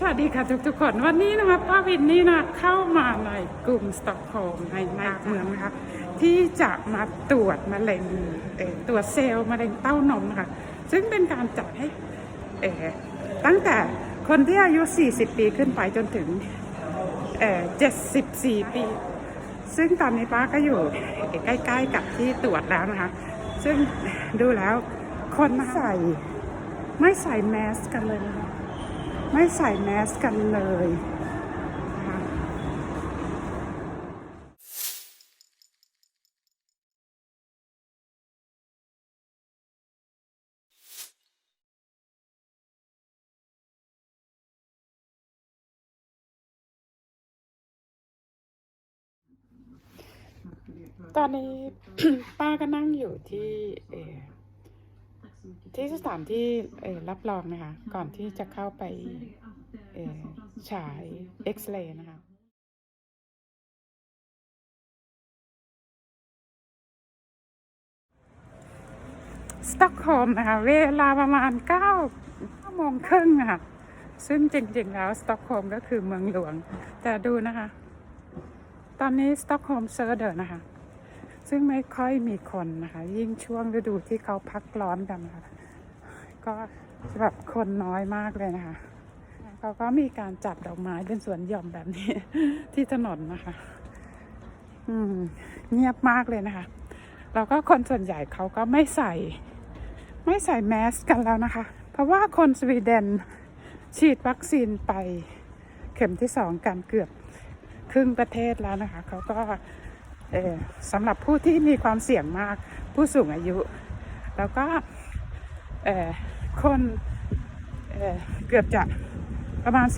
สวัสดีค่ะทุกทุกๆคนวันนี้นะคะป้าวินนี่นะเข้ามาในกรุงสต็อกโฮล์มในในเมืองนะคะที่จะมาตรวจมะเร็งตรวจเซลล์มะเร็งเต้านมนะคะซึ่งเป็นการจัดให้เอตั้งแต่คนที่อายุ 40 ปีขึ้นไปจนถึงเอ74 ปี ซึ่งตอนนี้ป้าก็อยู่ใกล้ๆกับที่ตรวจแล้วนะคะ ซึ่งดูแล้วคนใส่ไม่ใส่แมสกันเลยนะคะ ไม่ใส่แมสกันเลยนะคะตอนนี้ป้าก็นั่งอยู่ที่ ที่สถานที่รับรองนะคะ ก่อนที่จะเข้าไปฉายเอ็กซเรย์นะคะสต็อกโฮล์มนะคะเวลาประมาณ9 9โมงครึ่งอะค่ะ ซึ่งจริง ๆ แล้วสต็อกโฮล์มก็คือเมืองหลวง แต่ดูนะคะ ตอนนี้สต็อกโฮล์มเซอร์เดอร์นะคะ ซึ่งไม่ค่อยมีคนนะคะ ยิ่งช่วงฤดูที่เขาพักร้อนกันนะคะก็แบบคนน้อยมากเลยนะคะเขาก็มีการจัดดอกไม้เป็นสวนหย่อมแบบนี้ที่ถนนนะคะ อืม เงียบมากเลยนะคะ แล้วก็คนส่วนใหญ่เขาก็ไม่ใส่ ไม่ใส่แมสกันแล้วนะคะ เพราะว่าคนสวีเดนฉีดวัคซีนไปเข็มที่สองกันเกือบครึ่งประเทศแล้วนะคะ เขาก็ เออสำหรับผู้ที่มีความเสี่ยงมาก ผู้สูงอายุ แล้วก็เออคนเออเกือบจะประมาณ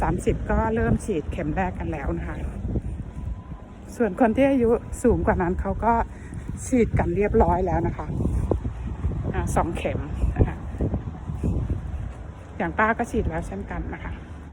40-30 ก็เริ่มฉีดเข็มแรกกันแล้วนะคะ ส่วนคนที่อายุสูงกว่านั้นเขาก็ฉีดกันเรียบร้อยแล้วนะคะสองเข็มนะคะอย่างป้าก็ฉีดแล้วเช่นกันนะคะ